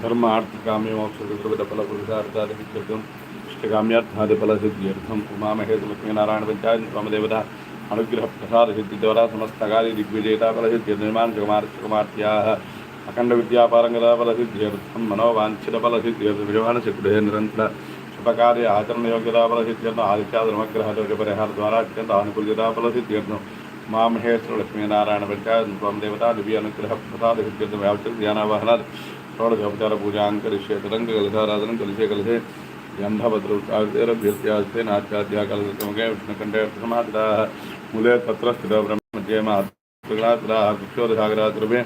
ధర్మ ఆర్థికామ్యోక్ష ఫల పురుషార్థాధిత్యర్థం ఇష్టకామ్యార్థాది ఫలసిద్ధ్యర్థం ఉమామహేశ లక్ష్మీనారాయణ పంచాయత్ స్వామదేవత అనుగ్రహ ప్రసాద సిద్ధి ద్వారా సమస్తకాది దిగ్విజేత ఫలసిద్ధ్య నిర్మాణ సుకుమార్త్యా అఖండ విద్యాపారంగత ఫలసిద్ధ్యర్థం మనోవాంఛిత ఫలసిద్ధ్యర్థం విజయవాడ శుక్రుడే నిరంతర శుభకార్య ఆచరణ యోగ్యత ఫలసిద్ధ్యర్థం ఆదిత్యాధర్మగ్రహ దోష పరిహార ద్వారా అత్యంత ఆనుకూల్యత ఫలసిద్ధ్యర్థం మామహేశ్వర లక్ష్మీనారాయణ పంచాయత్ స్వామిదేవత దివ్య అనుగ్రహ ప్రసాద విద్యుత్ వ్యాప్తి ధ్యానావాహనాత్ షోడశోపచార పూజాం కరిష్యే తరంగ కలిసారాధనం కలిసే కలిసే. గంధభద్రభ్యస్యాస్తే నాచాద్యా కలసమగే విష్ణుకంఠే ప్రసమాదిత మూలే తత్ర స్థిత బ్రహ్మజ్యే మాక్షోదసాగరాద్రవే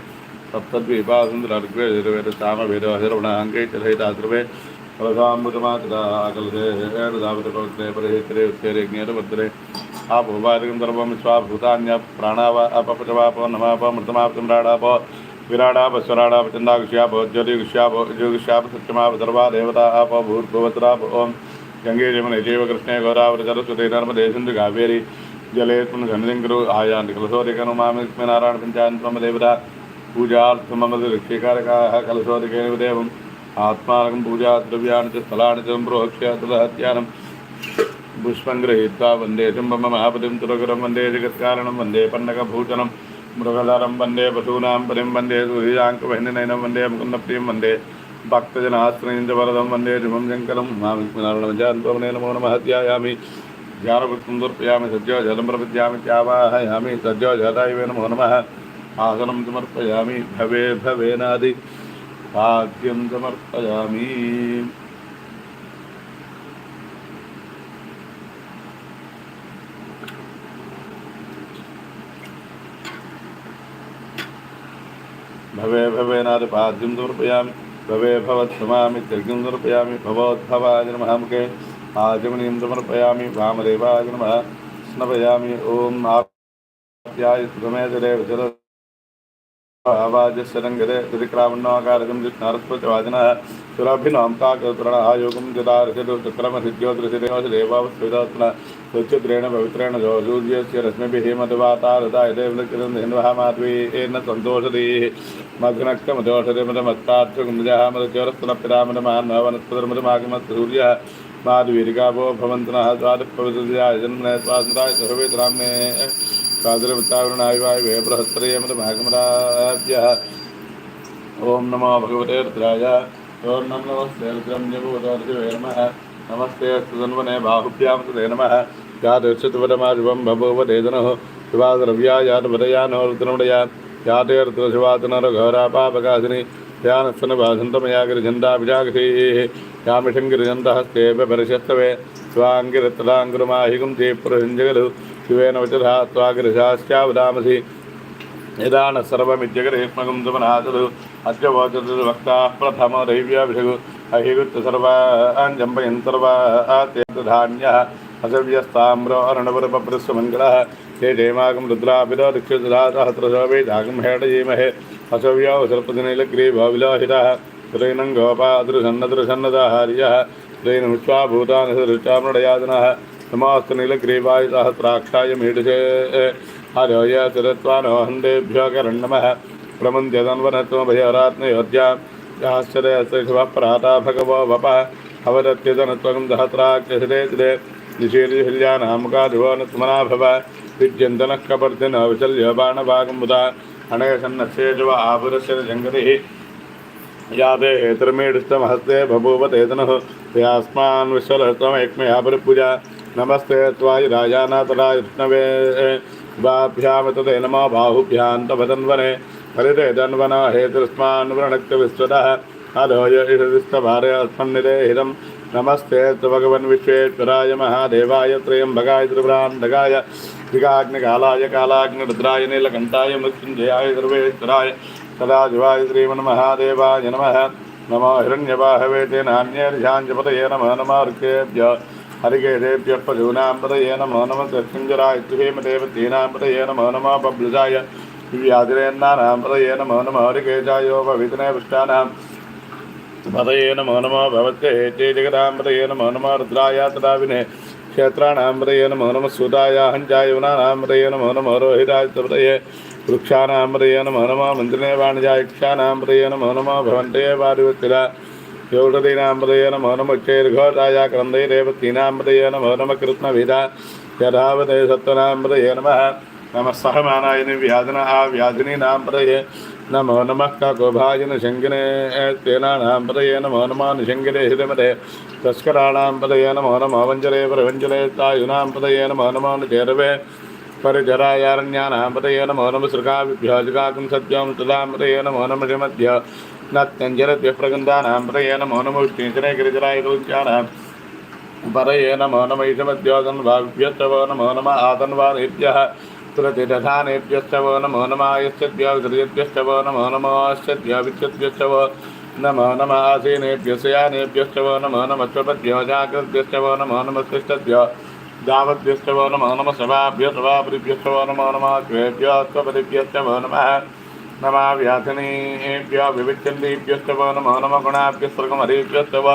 సప్తద్వీపాసుందరాగ్వేద సామ వేదహిరవణాంగే చలహితాద్రవే కలసామృతమాకృత కలసే పవిత్రే పరిహిత్రే ఉత్తేరే జ్ఞేరవర్తరే ఆపోపాదికం సర్వం స్వాభూతాన్య ప్రాణావ అపపచవాపో నమాపో మృతమాపచంద్రాడాపో విరాడాప స్వరాడాప చందాక్షాపో జ్యోతిగుష్యాపో జ్యోతిగుష్యాప సత్యమాప సర్వా దేవత ఆపో భూర్భువత్రాపో ఓం గంగే జమున జీవ కృష్ణే గౌరావరి సరస్వతి నర్మదే సింధు కావేరి జలేత్మను ఘనదింకులు ఆయాంటి కలశోదికను మామిక్ష్మి నారాయణ పంచాయత్మ దేవత పూజార్థమది రక్షీకారకా కలశోదికేదేవం ఆత్మానకం పూజా ద్రవ్యాన్ని స్థలాన్ని ప్రోక్ష్య హత్యానం पुष्पं गृहीत्वा वन्दे शुम्भं महापतिं तुरगुरं वन्दे जगत्कारणं वन्दे पन्नकभूषणं मृगधरं वन्दे पशूनां परिं वन्दे सूर्याङ्कवहिनयनं वन्दे मुकुन्दप्रियं वन्दे भक्तजनाश्रयं च वरदं वन्दे शुभं शङ्करं मामिस्मरणमजान्त्वमने नमो नमः ध्यायामि ध्यानवृत्तं दर्पयामि सज्जो जलं प्रविद्यामि चावाहयामि सज्जो जतायवे नमो नमः आसनं समर्पयामि भवे भवेनादि भाग्यं समर्पयामि భవే భవే నాథ పాద్యం సమర్పయామి భవే భవద్భవామి తిర్గం సమర్పయామి భవోద్భవాయ నమః ఆజమనీం ఆజమనీయం సమర్పయామి వామదేవాయ నమః స్నపయామి ఓం ఆప్యాయ సుఖమే జలే रङ्गदे तिरिक्रामण्णाकारकं जिष्णारस्वचवाचनः सुराभिनां काकतुरणः जदार्षतु चक्रमसिद्ध्योदृशिदेवदेवावस्विदात्मना स्वच्छद्रेण पवित्रेण सूर्यस्य रश्मिभिः मधुवातारदाय देवलकिरन्धिन्वहामाद्वीयेन सन्तोषधीः मघ्नक्तमदोषधे मदमत्तार्थकुन्दजः मदचोरस्तनपितामदमान्नवनस्पतिर्मदमागमत् माधवीरिकाभो भवन्तनः द्वादपवित्रयाय जन्मने स्वातन्त्राय सर्वेत्राम्ने प्रादुर्वृत्तावृणाय वायुवे बृहत्त्रयमदमागमदाभ्यः ॐ नमो भगवते रुद्राय ॐ नमो नमस्ते रुद्रं जगुवदर्शिवे नमः नमस्ते सुधन्वने बाहुभ्यां सुते नमः यादृच्छतुपदमाजुवं बभूवदेदनः शिवाद्रव्यायातपदयानो रुद्रमडया याते रुद्रशिवातनरघोरापापकाशिनि ध्यानस्तनभासन्तमया गिरिझण्डाभिजागधीः यामिषङ्गिरिजन्तहस्ते परिशस्तवे स्वाङ्गिरतदाङ्गुरुमाहिगुं ते पुरुषञ्जगलु शिवेन वचधा त्वागिरिशास्यावदामसि यदा न सर्वमित्यगरेत्मकं सुमनाचलु अद्य वोचतु वक्ताः प्रथमो दैव्याभिषगु अहिगुत्य सर्वाञ्जम्बयन् सर्वात्यन्तधान्यः असव्यस्ताम्रो अरणवरपप्रस्वमङ्गलः ते जयमागं रुद्राभिरो दीक्षितधा सहस्रशोभेदागं हेडयेमहे असव्यो सर्पदिनीलग्रीभविलोहितः त्रैनं गोपादृशन्नदृशन्नदाहार्यः त्रैनं विश्वाभूतानसदृष्टामृडयातनः नमोऽस्तु नमोस्तनिलग्रीवाय सहस्राक्षाय मीडुषे हरय तिरत्वा नो हन्देभ्यो करण्णमः प्रमुञ्जदन्वनत्वभयरात्मयोर्जा याश्चर्यशिवः प्राता भगवो वपः। अवदत्यजनत्वं सहस्राक्षसिरे तिरे निशीर्यशिल्यानामुखाधिवो न स्मना भव। विद्यन्तनः कपर्दिनो विचल्य बाणभागं मुदा आपुरस्य जङ्गतिः। यादे हेतुर्मीडुस्तमहस्ते बभूव तेतनुः। यास्मान् विश्वलहस्तमैक्मया नमस्ते त्वाय राजानाथराय विष्णवे बाभ्याम तदे नमो बाहुभ्यान्तभदन्वने हरिते दन्वन हेतुस्मान् वृणक्त विश्वतः अधोय इषदिस्तभारे अस्मन्निदेहितं नमस्ते तु भगवन् विश्वेश्वराय महादेवाय त्र्यम्बकाय त्रिपुरान्धकाय दिगाग्निकालाय कालाग्निरुद्राय नीलकण्ठाय मृत्युञ्जयाय सर्वेश्वराय सदाशिवाय श्रीमन्महादेवाय नमः नमो हिरण्यबाहवे तेन अन्येर्षाञ्जपतये नमः नमः हरिकेदेभ्यपशूनामृतये नमो नमः सत्युञ्जरायुद्धेमदेवतीनामृतये नमो नमः बब्लुजाय व्याधिरेन्नानामृतये नमो नमः हरिकेजायो भवितने पुष्टानां मृतये नमो नमः भवत्येत्ये जगदामृतये नमो नमः रुद्राय तदाविने क्षेत्राणामृतये नमो नमः सुदाय हञ्जायुनानामृतये नमो नमः रोहिताय तृतये वृक्षाणामृतये नमो नमः मन्दिरे वाणिजायक्षाणामृतये नमो नमः भवन्ते वारिवत्तिला యోగదీనామృతయే నమో నమ క్షైర్ఘోషాయ క్రందే రేవతీనామృతయే నమో నమ కృష్ణవిధ యథావతే సత్వనామృతయే నమ నమ సహమానాయని వ్యాధిన ఆ వ్యాధినీనామృతయే నమో నమ కాకోభాజన శంకినే తేనానామృతయే నమో నమాను నిశంకినే హితమతే తస్కరాణాంపదయ నమో నమో వంజలే ప్రవంజలే తాయునాంపదయ నమో నమాను చేరవే పరిచరాయారణ్యానాంపదయ నమో నమ సృగాభ్యోజగాకం సత్యం తదాంపదయే నమో నమ మధ్య नत्यञ्जलद्यप्रगन्धानां प्रये नमो नमोष्टिचरे गिरिजरायुरुच्यानां परये नमो नम इषमद्योगन्वाभ्यश्चवो नमो नम आतन्वानेभ्यः तुलतिरधानेभ्यश्चवो नमो नमायश्चद्योगृजभ्यश्चवो नमो नमश्चद्योविच्छद्भ्यश्चवो नमो नम आसीनेभ्यस्यानेभ्यश्चवो नमो नमश्वपद्भ्यो जागृद्भ्यश्चवो नमो नमस्तिष्ठद्भ्यो दावद्भ्यश्चवो नमो नम सभाभ्यो सभाभ्यश्चवो नमो नमः त्वेभ्यो त्वपदिभ्यश्चवो नमः नमाव्यासनेभ्य विविच्यन्तेभ्यश्च वा नमो नम गुणाभ्यस्वर्गमरेभ्यश्च वा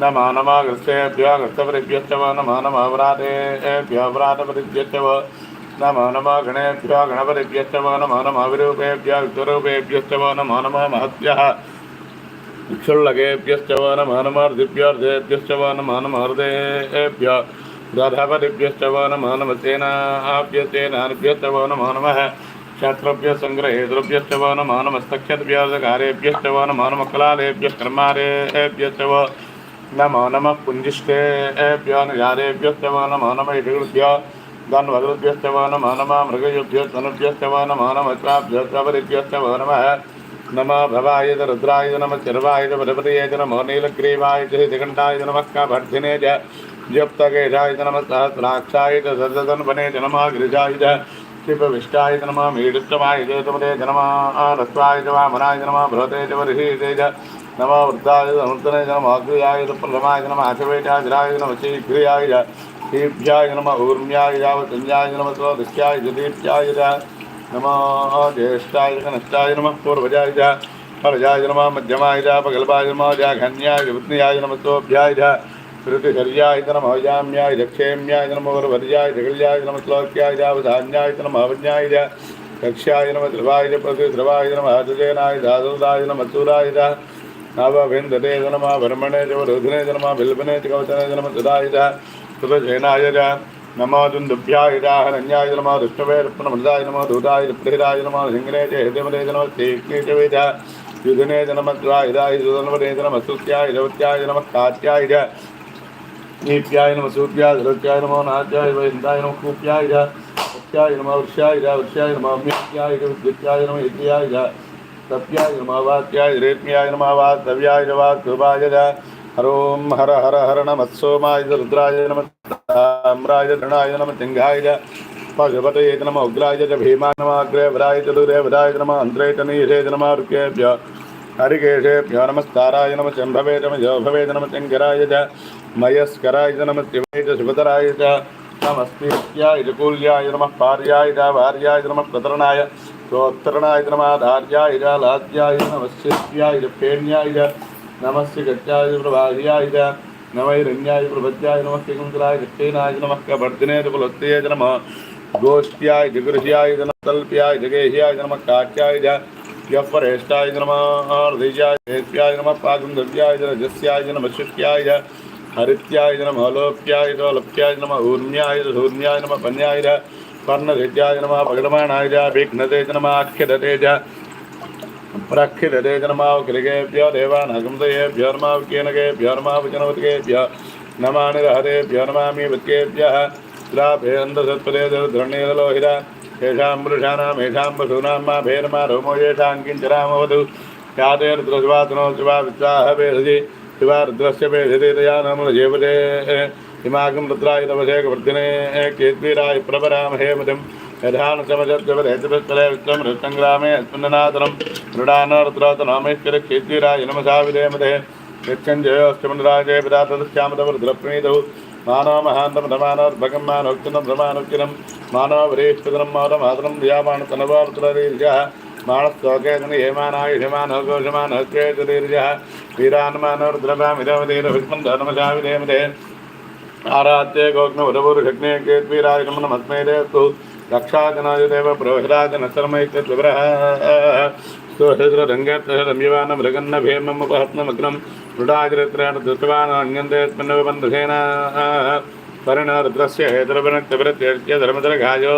नमो नमाग्रस्तेभ्य ग्रस्तपरिभ्यश्च वा नमो नमावराधेभ्य अपराधपरिभ्यश्च वा नमो नम गणेभ्य गणपतिभ्यश्च वा नमो नमविरूपेभ्य विश्वरूपेभ्यश्च वा नमो महत्यः क्षुल्लकेभ्यश्च वा नमो नमर्दिभ्यर्धेभ्यश्च वा नमो नमहृदयेभ्य राधापतिभ्यश्च वा नमो नमसेनाभ्यसेनाभ्यश्च क्षत्रभ्य सङ्ग्रहेतृभ्यश्चवो नमो नमस्तक्षद्भ्योदकारेभ्यश्चवो नमो नमः कलालेभ्यः नमो नमः पुञ्जिष्टेभ्यो निजारेभ्यश्चवो नमो नमः इतिगुभ्यो धन्वगृभ्यश्चवो नमो नमः मृगयुभ्यो धनुभ्यश्चवो नमो नमः स्वाभ्योश्चवरिभ्यश्चवो नमः नमः भवाय च रुद्राय च नमः चिर्वाय च बृहपतये च नमो नीलग्रीवाय च हितकण्ठाय च नमः काभर्थिने च गिरिजाय च शिवविष्टाय च नमः मीडुत्तमाय च तमते च नमः रस्वाय च वामनाय च नमः बृहते च बर्हिते च नमः वृद्धाय च नूतने च नमः अग्र्याय च प्रथमाय च नमः अशवेटाय च नमः शीघ्रियाय च ीभ्याय नम ऊर्म्याय यावतन्याय नम स्वदस्याय जदीप्याय च नमः ज्येष्ठाय कनिष्ठाय नमः पूर्वजाय च फलजाय नमः मध्यमाय च पगल्पाय नमः जाघन्याय वित्न्याय नमः सोऽभ्याय च ஸ்ருதிசரியாயித நம அவஜாமியாய் தக்ஷேமியாய் நம வரவரியாய் திகழ்யாய் நம ஸ்லோக்கியாய் தாவதான்யாய் நம அவஜாய் தக்ஷாய நம திரவாய பிரதி திரவாய நம ஆதுஜேனாய் தாதுதாய நம சூராயுத நவபிந்ததே ஜனமா பிரமணே ஜவ ருதினே ஜனமா பில்பனே கவசனே ஜனம சுதாயுத சுபஜேனாயுத நமோ துந்துபியாயுதாக நஞ்சாய நமோ விஷ்ணுவே ருப்பணமதாய நமோ தூதாய பிரேராய நமோ சிங்கனே ஜெயதேவனே ஜனமோ ஸ்ரீகிருஷ்ணவேத காத்தியாயுத नीप्याय नम सूप्याय धृत्याय नमो नाद्याय वैन्दाय नम कूप्याय सत्याय नम वृक्षाय वृक्षाय नम अम्याय विद्याय नम यज्ञाय सत्याय नम वाक्याय रेप्याय नम वास्तव्याय वास्तुभाय हर ओम हर हर हर नम सोमाय रुद्राय नम ताम्राय धृणाय नम सिंहाय भगवते नम उग्राय च भीमा नमाग्रेभराय चतुरेभराय नम अन्त्रेतनीरे नमारुकेभ्य हरिकेशेभ्यो नमस्काराय नम चम्भवे नम जो नम शङ्कराय मयस्कराय च नमः। शिवाय च सुभद्राय च नमस्तीत्याय च कूल्याय नमः पार्याय च भार्याय च नमः प्रतरणाय स्तोत्रणाय च नमः धार्याय च लाद्याय च नमः च फेण्याय च नमस्य गत्याय प्रभार्याय च नमैरण्याय प्रभत्याय नमः कुन्तलाय दक्षिणाय च नमः कवर्धिने च कुलत्ये च गोष्ठ्याय च च च च च यपरेष्टाय च हृदयाय नमः पागुन्दव्याय च रजस्याय च च हरित्याय च नमः लोप्याय च लोप्याय च नमः ऊर्म्याय च शूर्म्याय नमः पन्याय च पर्णधित्याय नमः पगडमाणाय च विघ्नते च नमः आख्यदते च प्रक्षिदते च नमः कृगेभ्यो देवानागमदयेभ्यो नमः केनकेभ्यो नमः वचनवतिकेभ्यो नमानि रहतेभ्यो नमामि वत्केभ्यः श्रापे अन्धसत्पदे धरणीलोहिरा येषां पुरुषाणां येषां पशूनां मा भेर्मा रोमो येषां किञ्चरामवधु याते रुद्रशिवातनो शिवा वित्साह भेषजि ఇవా రుద్రశ్చే హృదయా నమల జీవతే ఇమాగం రుద్రాయ తమశేకవర్ధినే కేద్వీరాయ ప్రభరామహేమతిం యథాన సమజద్వరేతపిత్తం రుష్టం గ్రామే అస్మిన్ననాథనం మృడానరుద్రాత నామేశ్వర కేద్వీరాయ నమసా విధేమతే యక్షంజయోష్టమరాజే పిదాతశ్యామతవ రుద్రప్రణీతౌ మానవమహాంతం రమానోర్భగం మానోక్తినం రమానోక్తినం మానవరీష్పదనం మానమాదనం వ్యామాణ తనవార్తుల దీర్ఘ మాణస్తోకేతని హేమానాయ హిమానోకోషమానోకేత దీర్ఘ क्रेतरीर्यः वीरान्मानोर्द्रभामिरवतीरभिस्पन्दनमशाविधेमते आराध्य गोग्नवरवुर्घग्ने केत्वीराजनमस्मैरेस्तु रक्षाजनायुदेव प्रोहिराजनशर्मैत्यद्विवरः सुहृद्रङ्गेत्रम्यवान मृगन्न भेममुपहत्नमग्नं मृडाचरित्रेण दृष्टवान् अन्यन्तेऽस्मिन्नवबन्धुसेन परिणरुद्रस्य हेतरवनत्यवृत्यर्च्य धर्मधरघायो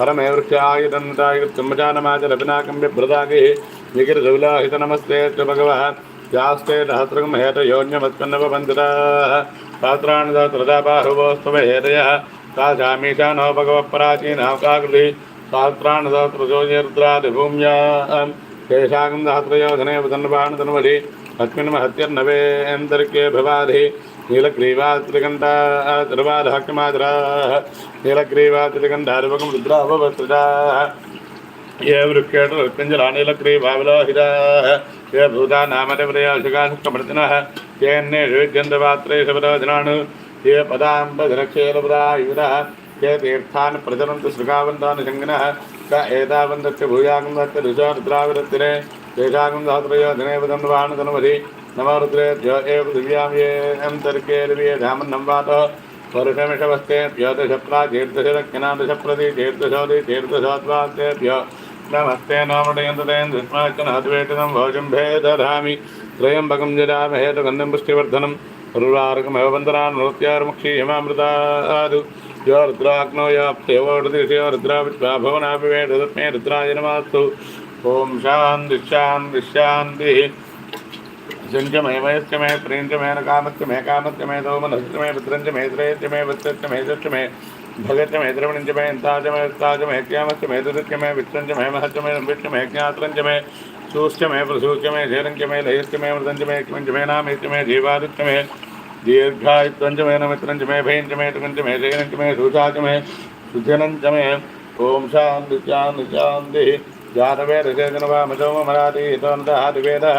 परमेवृक्षाय दन्ताय तुम्बजानमाच लपिनाकं बिभ्रदागे विगिरधुलाहित नमस्ते च भगवः यास्ते सहस्रकं हेतयोन्यमत्पन्नवबन्धुराः सहस्राणि सहस्रदाबाहुवोस्तव हेतयः सा शामीशानो भगवः प्राचीनां सहस्राणि सहस्रजोनिर्द्रादिभूम्या तेषाकं सहस्रयोधने वदन्वाणतन्वधि अस्मिन् महत्यर्नवेऽन्तर्के भवाधि नीलग्रीवात्रिकण्ठा तिरुवादहक्यमादराः नीलग्रीवात्रिकण्ठादिवकं रुद्राभवत्रिदाः ये वृक्षेटुर्पिञ्जलानीलग्रीभावलोहिताः ये भूता नामनिव्रयाशुकाशुकमर्तिनः येऽन्येषुजन्तपात्रे शबरोधनान् ये पदाम्बधरक्षेलपदायुधः ये तीर्थान् प्रचलन्तु शृगावन्तान् शङ्गिनः क एतावन्तस्य भूयागं दत्त ऋषा रुद्राविरत्तिरे तेषागं सहस्रयोधने वदन्वाणतनुमधि नमो रुद्रेभ्यो एव दिव्यां ये अन्तर्के दिव्ये धामन्नं वातः परुषमिषवस्ते प्योदशप्रा तीर्थशरक्यनादशप्रति तीर्थशोदि तीर्थशोद्वास्तेभ्यो नमस्ते नामटयन्ततेन दुष्माचनहद्वेटिनं भोजम्भे दधामि त्रयम्बकं जडामहे तु गन्धं पुष्टिवर्धनं उर्वारुकमेव वन्दनान् नृत्यार्मुक्षीयमामृतादु यो रुद्राग्नो याप्तेवोर्दिशयो रुद्रा विश्वा भवनापि वेद तस्मै रुद्राय नमास्तु ॐ शान्ति शान्ति शान्तिः जन्मय मयस्कमय प्रेमय नकामस्कमय कामस्कमय सौमनस्कमय पुत्रंजमय श्रेयस्कमय वत्सस्कमय सस्कमय भगतमय द्रवणजमय अंताजमय उत्ताजमय क्यामस्कमय दुर्गमय वित्रंजमय महत्वमय विष्णमय ज्ञात्रंजमय सूष्टमय प्रसूष्टमय धैरंजमय लयस्कमय मृदंजमय किमंजमय नामेष्टमय जीवादिष्टमय दीर्घायुत्वंजमय नमित्रंजमय भयंजमय तुमंजमय जयनंजमय सुधाजमय सुधनंजमय ओम शांति शांति शांति जानवे रजनवा मजो मराठी हितोन्दहादिवेदः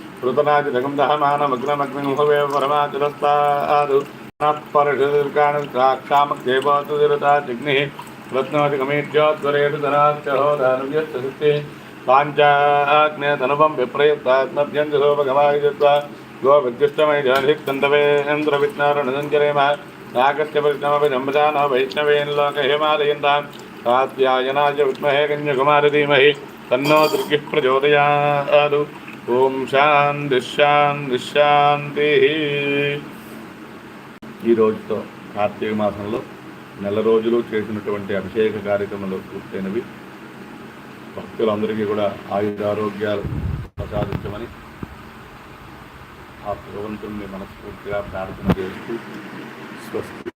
ఋతనాచిదగందహమానమగ్నమగ్నిహువే పరమాచురస్తాదు నత్పరుషుకాణాక్షామక్షేపాతుదిరతాగ్ని రత్నోదిగమీజ్యోద్వరేటు ధనాచ్చహోదానువ్యస్తశక్తి పాంచాగ్నేతనుపం విప్రయుక్తాత్మభ్యం జోపగమాయుజత్వా గోవిద్యుష్టమైజాధిక్తండవేంద్ర విష్ణారుణసంచరేమ నాగస్య పరిశ్రమపి నంబజాన వైష్ణవేన్ లోక హిమాలయంతాం కాత్యాయనాయ విష్మహే కన్యకుమారి ధీమహి తన్నో దుర్గిః ప్రచోదయాదు ఓం శాంతి శాంతి శాంతి. ఈ రోజుతో కార్తీక మాసంలో నెల రోజులు చేసినటువంటి అభిషేక కార్యక్రమాలు పూర్తయినవి. భక్తులందరికీ కూడా ఆయురారోగ్యాలు ప్రసాదించమని ఆ భగవంతుని మనస్ఫూర్తిగా ప్రార్థన చేస్తూ స్వస్తి